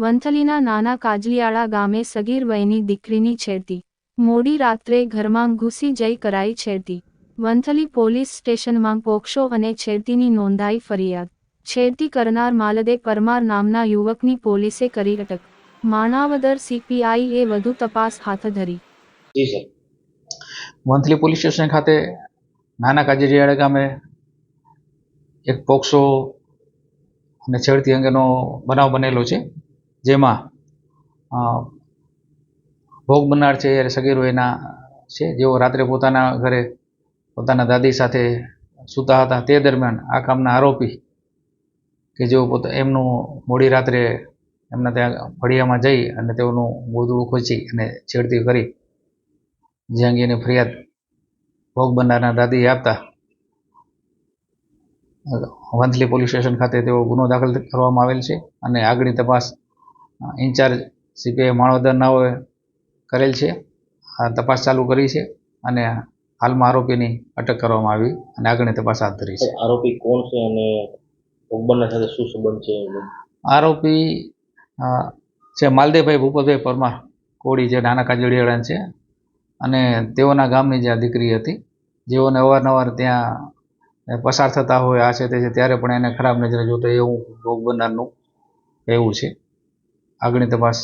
વંથલીના નાના કાજલિયાળા ગામે સગીર વયની દીકરીની છેડતી. મોડી રાત્રે ઘરમાં ઘૂસી જઈ કરાઈ છેડતી. વંથલી પોલીસ સ્ટેશનમાં પોક્ષો અને છેડતીની નોંધાઈ ફરિયાદ. છેડતી કરનાર માલદે પરમાર નામના યુવકની પોલીસે કરી અટક. માણાવદર સીપીઆઈએ વધુ તપાસ હાથ ધરી. વંથલી પોલીસ સ્ટેશન ખાતે નાના કાજરિયાળા ગામે એક પોક્સો અને છેડતી અંગેનો બનાવ બનેલો છે. જેમાં ભોગ બનનાર છે એ સગીર વયના છે, જેઓ રાત્રે પોતાના ઘરે પોતાના દાદી સાથે સૂતા હતા. તે દરમિયાન આ કામના આરોપી કે જેઓ પોતા, એમનું મોડી રાત્રે એમના ત્યાં ફળિયામાં જઈ અને તેઓનું ગોદડું ખોચી અને છેડતી કરી, જે અંગેની ફરિયાદ ભોગ બનનારના દાદી આપતા. વંથલી પોલીસ સ્ટેશન ખાતે તેઓ ગુનો દાખલ કરવામાં આવેલ છે અને આગળની તપાસ ઇન્ચાર્જ સીપીઆઈ માણવદરનાઓએ કરેલ છે. આ તપાસ ચાલુ કરી છે અને હાલમાં આરોપીની અટક કરવામાં આવી અને આગળની તપાસ હાથ ધરી છે. આરોપી કોણ છે અને ભોગબનના સાથે શું સંબંધ છે? આરોપી છે માલદેવભાઈ ભૂપતભાઈ પરમાર કોળી જે નાના કાજળિયાળા છે. અને તેઓના ગામની જે આ દીકરી હતી જેઓને અવારનવાર ત્યાં પસાર થતા હોય આ છે તે છે ત્યારે પણ એને ખરાબ નજરે જોતો એવું ભોગ બનનારનું કહેવું છે. આગળની તપાસ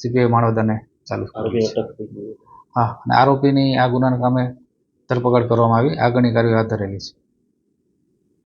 સીપીઆઈ માળવદાને ચાલુ હા અને આરોપીની આ ગુનાના કામે ધરપકડ કરવામાં આવી. આગળની કાર્યવાહી હાથ ધરેલી છે.